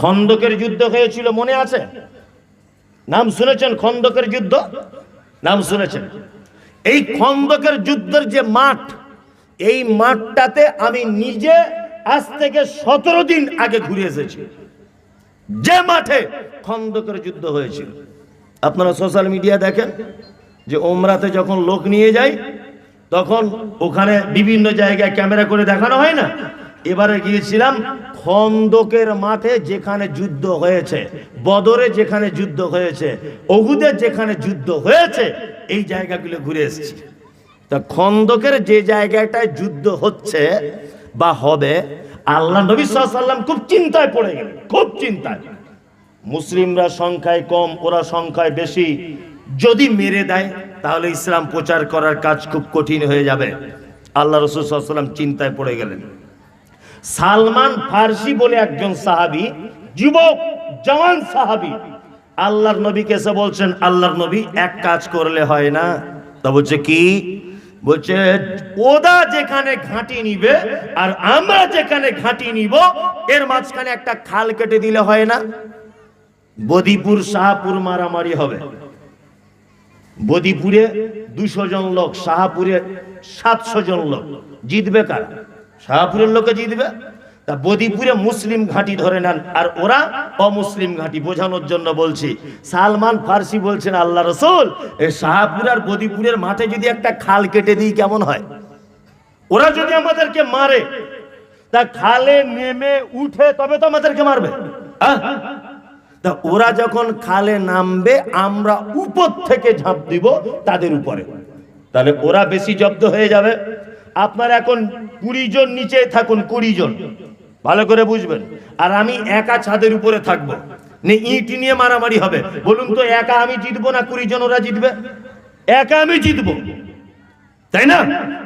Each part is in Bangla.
খন্দকের যুদ্ধ হয়েছিল, মনে আছে? নাম শুনেছেন খন্দকের যুদ্ধ? নাম শুনেছেন। এই খন্দকের যুদ্ধের যে মাঠ, এই মাঠটাতে আমি নিজে আজ থেকে সতেরো দিন আগে ঘুরে এসেছি। যে মাঠে খন্দকের যুদ্ধ হয়েছিল। আপনারা সোশ্যাল মিডিয়া দেখেন যে ওমরাতে যখন লোক নিয়ে যায়, তখন ওখানে বিভিন্ন জায়গায় ক্যামেরা করে দেখানো হয় না? এবারে গিয়েছিলাম খন্দকের মাঠে যেখানে যুদ্ধ হয়েছে, বদরে যেখানে যুদ্ধ হয়েছে অহুদের যেখানে যুদ্ধ হয়েছে, এই জায়গাগুলো ঘুরে এসেছি। তা খন্দকের যে জায়গাটায় যুদ্ধ হচ্ছে বা হবে, আল্লাহ নবী সাল্লাম খুব চিন্তায় পড়ে গেলেন, খুব চিন্তায়। মুসলিমরা সংখ্যায় কম, ওরা সংখ্যায় বেশি। যদি মেরে দেয়, তাহলে ইসলাম প্রচার করার কাজ খুব কঠিন হয়ে যাবে। আল্লাহ রসুল সাল্লাম চিন্তায় পড়ে গেলেন। সালমান ফার্সি বলে একজন সাহাবি, যুবক জওয়ান সাহাবি। আল্লাহর নবীকে এসে বলছেন, আল্লাহর নবী এক কাজ করলে হয় না। তা বলছে কি? বলছে, ওদা যেখানে ঘাঁটি নিবে আর আমরা যেখানে ঘাঁটি নিব, এর মাঝখানে একটা খাল কেটে দিলে হয় না? বদিপুর, শাহপুর মারামারি হবে। বদিপুরে দুশো জন লোক, শাহপুরে সাতশো জন লোক। জিতবে কার? শাহপুরের লোকে জিতবে। তা বদিপুরে মুসলিম ঘাঁটি ধরে নেন, আর ওরা অমুসলিম ঘাঁটি বোঝানোর জন্য বলছি। সালমান ফার্সি বলছেন, আল্লাহ রসুল শাহপুর আর বদিপুরের মাঠে যদি একটা খাল কেটে দিই, কেমন হয়? ওরা যদি আমাদেরকে মারে, তা খালে নেমে উঠে তবে তো আমাদেরকে মারবে? তা ওরা যখন খালে নামবে, আমরা উপর থেকে ঝাঁপ দিব তাদের উপরে। তাহলে ওরা বেশি জব্দ হয়ে যাবে। আপনার এখন কুড়ি জন নিচে থাকুন কুড়ি জন ভালো করে বুঝবেন। আর আমি একা ছাদের উপরে থাকব। ইট নিয়ে মারামারি হবে। বলুন তো, একা আমি জিতবো না কুড়ি জন ওরা জিতবে? একা আমি জিতবো। তাই না?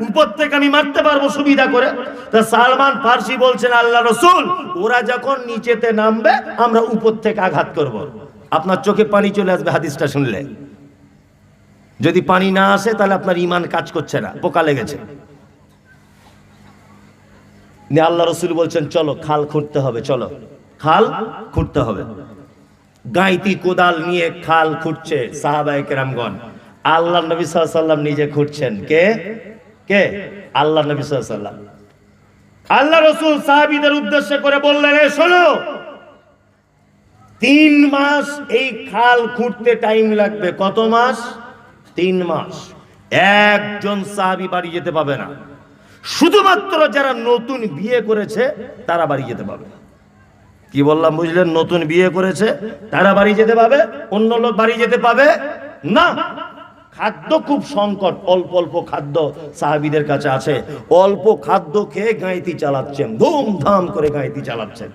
উপর থেকে আমি মারতে পারব সুবিধা করে। তা সালমান ফার্সি বলছেন, আল্লাহ রসুল, ওরা যখন নিচেতে নামবে, আমরা উপর থেকে আঘাত করব। আপনার চোখে পানি চলে আসবে, হাদিসটা শুনলে। যদি পানি না আসে, তাহলে আপনার ইমান কাজ করছে না, পোকা লেগেছে। নিয়ে আল্লাহ রসুল বলছেন, চলো, খাল খুঁড়তে হবে, চলো। খাল খুঁড়তে হবে। গাইতি কোদাল নিয়ে খাল খুঁড়ছে সাহাবাই কেরামগণ। আল্লাহ নবী সাল্লাম নিজে খুঁড়ছেন। কে? কে? আল্লাহ নবী সাল্লাম। আল্লাহ রসুল সাহাবিদের উদ্দেশ্য করে বললেন, "এ, শোনো, তিন মাস এই খাল খুঁড়তে টাইম লাগবে কত মাস? তিন মাস। একজন সাহাবি বাড়ি যেতে পাবে না। শুধুমাত্র যারা নতুন বিয়ে করেছে, তারা বাড়ি যেতে পাবে কি বললাম বুঝলেন? নতুন বিয়ে করেছে, তারা বাড়ি যেতে পাবে অন্য লোক বাড়ি যেতে পাবে না। খাদ্য খুব সংকট, অল্প অল্প খাদ্য সাহাবিদের কাছে আছে। অল্প খাদ্য খেয়ে গাঁইতি চালাচ্ছেন, ধুমধাম করে গাঁইতি চালাচ্ছেন।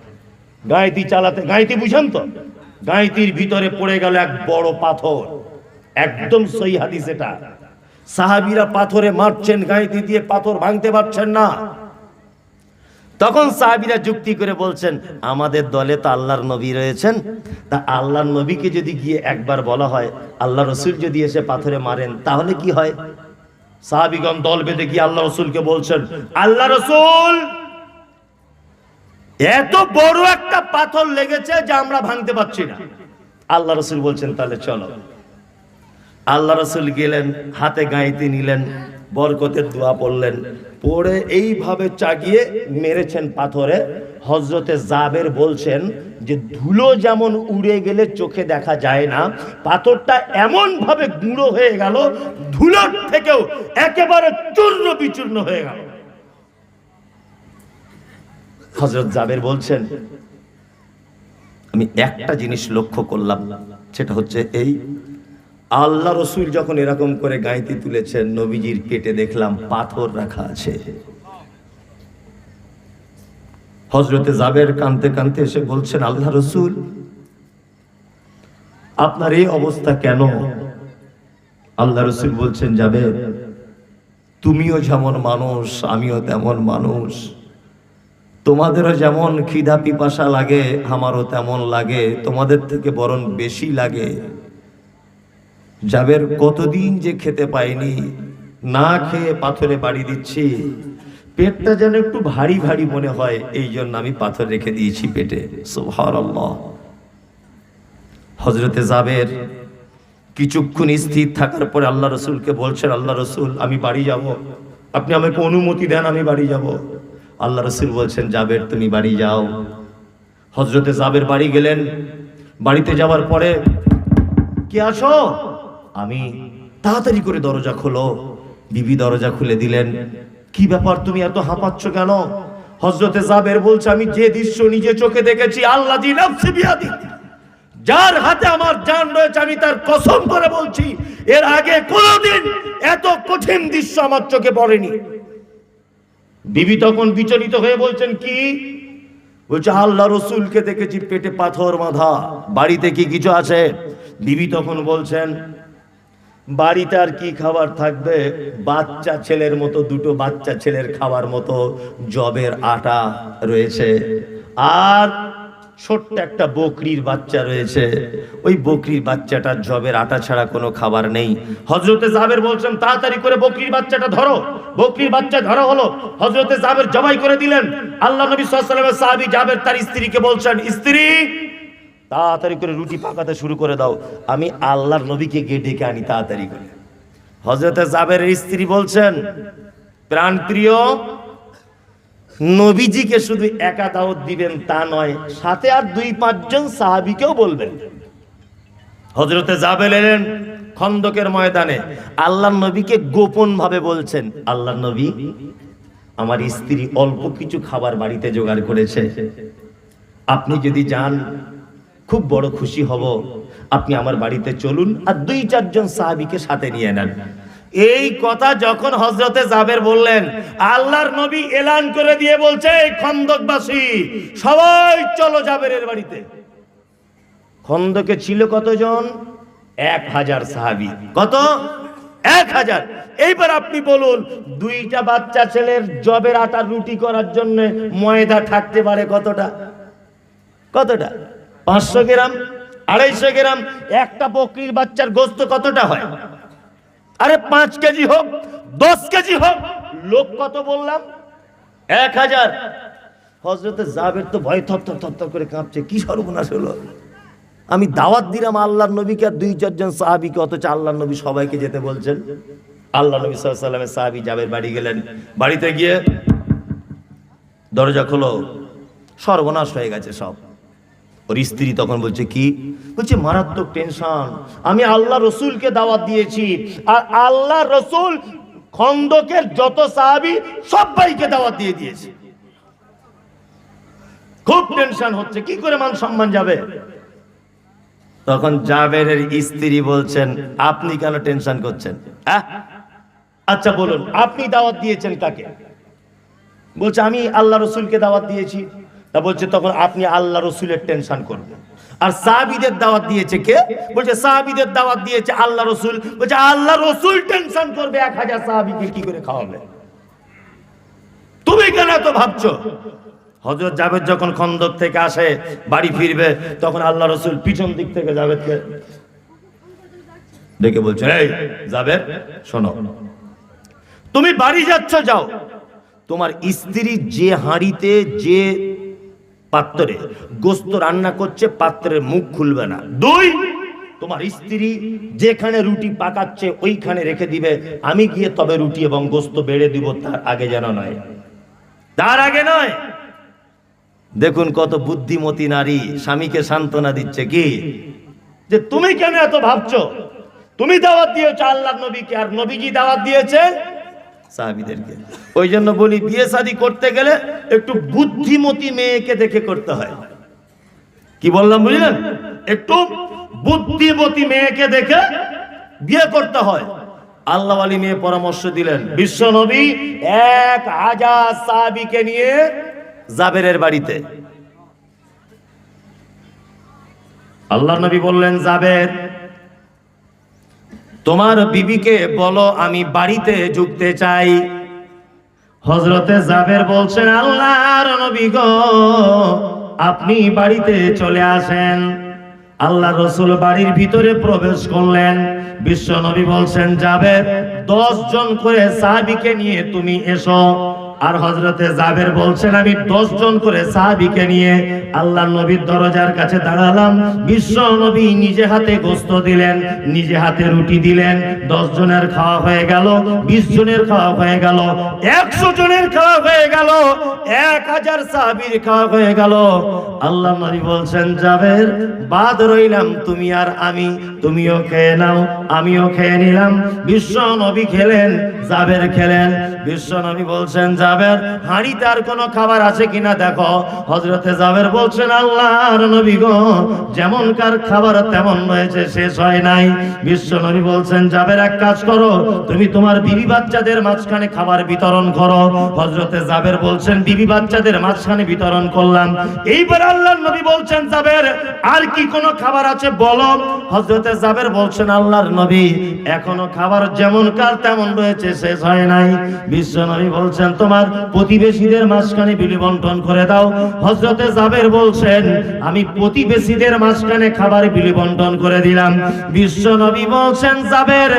গাঁইতি চালাতে গাঁইতি বুঝেন তো? গাঁইতির ভিতরে পড়ে গেল এক বড় পাথর। একদম সই হাদিস এটা। সাহাবিরা পাথরে মারছেন গাঁইতি দিয়ে পাথর ভাঙতে পারছেন না। তখন সাহাবিরা যুক্তি করে বলছেন, আমাদের দলে তো আল্লাহর নবী রয়েছেন। তা আল্লাহর নবীকে যদি গিয়ে একবার বলা হয়, আল্লাহ রসুল যদি এসে পাথরে মারেন, তাহলে কি হয়? সাহাবিগণ দল বেঁধে গিয়ে আল্লাহ রসুলকে বলছেন, আল্লাহ রসুল, এত বড় একটা পাথর লেগেছে যে আমরা ভাঙতে পারছি না। আল্লাহ রসুল বলছেন, তাহলে চলো। আল্লাহ রসুল গেলেন, হাতে গাইতে নিলেন, বরকতের দোয়া পড়লেন। পড়ে এইভাবে চাগিয়ে মেরেছেন পাথরে। হজরতে জাবের বলছেন যে, ধুলো যেমন উড়ে গেলে চোখে দেখা যায় না, পাথরটা এমন ভাবে গুঁড়ো হয়ে গেল, ধুলোর থেকেও একেবারে চূর্ণ বিচূর্ণ হয়ে গেল। হজরত জাবের বলছেন, আমি একটা জিনিস লক্ষ্য করলাম, সেটা হচ্ছে এই আল্লাহ রসুল যখন এরকম করে গাইতি তুলেছেন, নবীজির পেটে দেখলাম পাথর রাখা আছে। হজরতে জাবের কানতে কানতে এসে বলছেন, আল্লাহ রসুল, আপনার এই অবস্থা কেন? আল্লাহ রসুল বলছেন যাবে তুমিও যেমন মানুষ, আমিও তেমন মানুষ। তোমাদেরও যেমন খিদা পিপাসা লাগে, আমারও তেমন লাগে। তোমাদের থেকে বরং বেশি লাগে। জাবের কতদিন যে খেতে পাইনি, না খেয়ে পাথরে বাড়ি দিচ্ছি। পেটটা যেন একটু ভারী ভারী মনে হয়, এই জন্য আমি পাথর রেখে দিয়েছি পেটে। হজরতে জাবের কিছুক্ষণ স্থির থাকার পরে আল্লাহ রসুলকে বলছেন, আল্লাহ রসুল, আমি বাড়ি যাব। আপনি আমাকে অনুমতি দেন, আমি বাড়ি যাব। আল্লাহ রসুল বলছেন জাবের তুমি বাড়ি যাও। হজরতে জাবের বাড়ি গেলেন। বাড়িতে যাওয়ার পরে, কি আসো আমি তাড়াতাড়ি করে দরজা খোলো। বিবি দরজা খুলে দিলেন। কি ব্যাপার তুমি এত হাঁপাচ্ছ কেন? হজরতে জাবের বলছে, আমি যে দৃশ্য নিজে চোখে দেখেছি আল্লাহ যার হাতে আমার জান রয়েছে, আমি তার কসম করে বলছি, এর আগে কোনোদিন এত কঠিন দৃশ্য আমার চোখে পড়েনি। বিবি তখন বিচলিত হয়ে বলছেন, কি? বলছে, আল্লাহ রসুলকে দেখেছি পেটে পাথর বাঁধা। বাড়িতে কি কিছু আছে? বিবি তখন বলছেন বাড়িতে আর কি খাবার থাকবে? বাচ্চা ছেলের মতো, দুটো বাচ্চা ছেলের খাবার মতো জবের আটা রয়েছে। আর ছোট্ট একটা বকরির বাচ্চা রয়েছে। ওই বকরির বাচ্চাটার জবের আটা ছাড়া কোনো খাবার নেই। হজরতে জাবের বলছেন, তাড়াতাড়ি করে বকরির বাচ্চাটা ধরো। বকরির বাচ্চা ধরো হলো। হজরতে জাবের জবাই করে দিলেন। আল্লাহ নবী সাল্লামের সাহাবি জাবের তার স্ত্রীকে বলছেন, স্ত্রী তাড়াতাড়ি করে রুটি পাকাতে শুরু করে দাও। আমি আল্লাহর নবীকে গিয়ে ডেকে আনি তাড়াতাড়ি করে। হজরতে জাবের স্ত্রী বলছেন, প্রাণপ্রিয়, নবীজিকে শুধু একা দাওয়াত দিবেন তা নয়, সাথে আর দুই পাঁচজন সাহাবিকেও বলবেন। হজরতে জাবেল এলেন খন্দকের ময়দানে। আল্লাহ নবীকে গোপন ভাবে বলছেন আল্লাহ নবী, আমার স্ত্রী অল্প কিছু খাবার বাড়িতে জোগাড় করেছে। আপনি যদি যান খুব বড় খুশি হব। আপনি আমার বাড়িতে চলুন আর দুই চারজন সাহাবিকে সাথে নিয়ে নেন। এই কথা যখন হজরতে জাবের বললেন, আল্লাহর নবী এলান করে দিয়ে বলছে, "এই খন্দকবাসী, সবাই চলো জাবেরের বাড়িতে। খন্দকে ছিল কতজন? এক হাজার সাহাবি। কত? এক হাজার। এইবার আপনি বলুন, দুইটা বাচ্চা ছেলের জবের আটা রুটি করার জন্য ময়দা থাকতে পারে কতটা? কতটা? পাঁচশো গ্রাম, আড়াইশো গ্রাম, একটা বকরির বাচ্চার গোস্ত কতটা হয়? আরে পাঁচ কেজি হোক, দশ কেজি হোক, লোক কত বললাম? এক হাজার। হজরতে জাবের তো ভয় থপ থপ থপ করে কাঁপছে। কি সর্বনাশ হলো? আমি দাওয়াত দিলাম আল্লাহ নবীকে, আর দুই, চারজন সাহাবিকে, অথচ আল্লাহর নবী সবাইকে যেতে বলছেন। আল্লাহ নবী সাল্লামের সাহাবি জাবের বাড়ি গেলেন। বাড়িতে গিয়ে দরজা খোলো, সর্বনাশ হয়ে গেছে সব। ওর স্ত্রী তখন বলছে, কি? বলছে, মারাত্মক টেনশন আমি আল্লাহ রসুলকে দাওয়াত দিয়েছি। আর আল্লাহ রসুল খন্দকের যত সাহাবি, সবাইকে দাওয়াত দিয়ে দিয়েছে। খুব টেনশন হচ্ছে। কি করে মান সম্মান যাবে? তখন জাবেরের স্ত্রী বলছেন, আপনি কেন টেনশন করছেন? আচ্ছা বলুন, আপনি দাওয়াত দিয়েছেন কাকে? বলছে, আমি আল্লাহ রসুলকে দাওয়াত দিয়েছি। তা বলছে, তখন আপনি আল্লাহ রসুলের টেনশন করবেন। আর সাহাবিদের দাওয়াত দিয়েছে কে? বলছে, সাহাবিদের দাওয়াত দিয়েছে আল্লাহ রসুল। বলছে, আল্লাহ রসুল টেনশন করবে, এক হাজার সাহাবিকে কি করে খাওয়াবে? তুমি কেন তো ভাবছ? হজরত জাভেদ যখন খন্দক থেকে আসে, বাড়ি ফিরবে, তখন আল্লাহ রসুল পিছন দিক থেকে জাভেদকে ডেকে বলছে, এই জাভেদ শোনো, তুমি বাড়ি যাচ্ছ, যাও। তোমার স্ত্রী যে হাঁড়িতে যে পাত্রে গোস্ত রান্না করছে, পাত্রের মুখ খুলবে না। দুই, তোমার স্ত্রী যেখানে রুটি পাকাচ্ছে, ওইখানে রেখে দিবে। আমি গিয়ে তবে রুটি এবং গোস্ত বেড়ে দিব, তার আগে যেন নয়। তার আগে নয়। দেখুন কত বুদ্ধিমতী নারী, স্বামীকে সান্ত্বনা দিচ্ছে কি? যে তুমি কেন এত ভাবছ? তুমি দাওয়াত দিয়েছ আল্লাহ নবীকে, আর নবীজি দাওয়াত দিয়েছে সাহাবিদেরকে। ওই জন্য বলি, বিয়ে শাদী করতে গেলে একটু বুদ্ধিমতী মেয়েকে দেখে করতে হয়। কি বললাম বুঝলেন? একটু বুদ্ধিমতী মেয়েকে দেখে বিয়ে করতে হয়। আল্লাহ আলী মেয়ে পরামর্শ দিলেন, বিশ্ব নবী এক হাজার সাহাবিকে নিয়ে জাবেরের বাড়িতে। আল্লাহ নবী বললেন, জাবের তোমার বিবিকে বলো, আমি বাড়িতে যুক্তে চাই। হজরতে জাবের বলছেন, আল্লাহর নবী গো, আপনি বাড়িতে চলে আসেন। আল্লাহ রসুল বাড়ির ভিতরে প্রবেশ করলেন। বিশ্ব নবী বলছেন যাবে দশ জন করে সাহাবিকে নিয়ে তুমি এসো। আর হজরতে জাবের বলছেন, আমি দশ জন করে সাহাবিকে নিয়ে আল্লাহ নবীর দরজার কাছে দাঁড়ালাম। বিশ্ব নবী নিজে হাতে গোস্ত দিলেন, নিজে হাতে রুটি দিলেন। দশ জনের খাওয়া হয়ে গেল, বিশ জনের খাওয়া হয়ে গেল, একশো জনের খাওয়া হয়ে গেল, এক হাজার সাহাবির খাওয়া হয়ে গেল। আল্লাহ নবী বলছেন, জাবের, বাদ রইলাম তুমি আর আমি। তুমিও খেয়ে নাও, আমিও খেয়ে নিলাম। বিশ্ব নবী খেলেন, জাবের খেলেন বিশ্ব নবী বলছেন, জাবের হাঁড়িতে আর কোনো খাবার আছে কিনা দেখো। হজরতে জাবের বলছেন, আল্লাহর নবী গো যেমনকার খাবার তেমন রয়েছে শেষ হয় নাই। বিশ্ব নবী বলছেন, জাবের এক কাজ করো, তুমি তোমার বিবি বাচ্চাদের মাঝখানে খাবার বিতরণ করো। হজরতে জাবের বলছেন, বিবি বাচ্চাদের মাঝখানে বিতরণ করলাম। এইবার আল্লাহর নবী বলছেন, জাবের, আর কি কোনো খাবার আছে বলো? হজরতে জাবের বলছেন, আল্লাহর নবী, এখনও খাবার যেমন কার তেমন রয়েছে শেষ হয় নাই। বিশ্ব নবী বলছেন, তোমার প্রতিবেশীদের মাঝখানে বিলি বন্টন করে দাও। হজরতে জাবের বলছেন, আমি প্রতিবেশীদের মাঝখানে খাবার বিলি বন্টন করে দিলাম। বিশ্ব নবী বলছেন, জাবের,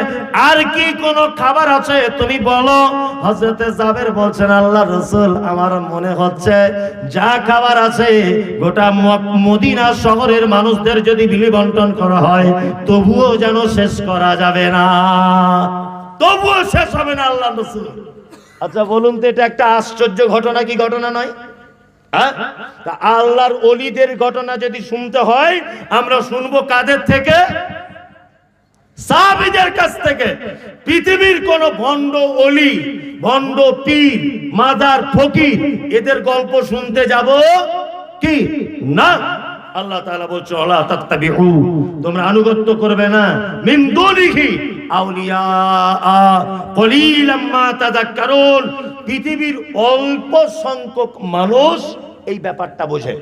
আর কি খাবার আছে তুমি বলো? হজরতে জাবের বলছেন, আল্লাহ রসুল, আমার মনে হচ্ছে যা খাবার আছে, গোটা মদিনা শহরের মানুষদের যদি বিলি বন্টন করা হয়, তবুও যেন শেষ করা যাবে না। তবুও শেষ হবে না, আল্লাহ রসুল। আচ্ছা বলুন তো এটা একটা আশ্চর্য ঘটনা কি ঘটনা নয়? হ্যাঁ? তা আল্লাহর অলিদের ঘটনা যদি শুনতে হয়, আমরা শুনব কাদের থেকে? কাছ থেকে। পৃথিবীর কোন ভণ্ড অলি ভণ্ড মাদার, ফকির, এদের গল্প শুনতে যাব কি? না। আল্লাহ তাআলা তোমরা আনুগত্য করবে না। মিন দুনিহি। আউলিয়া পৃথিবীর অল্প সংখ্যক মানুষ এই ব্যাপারটা বোঝে।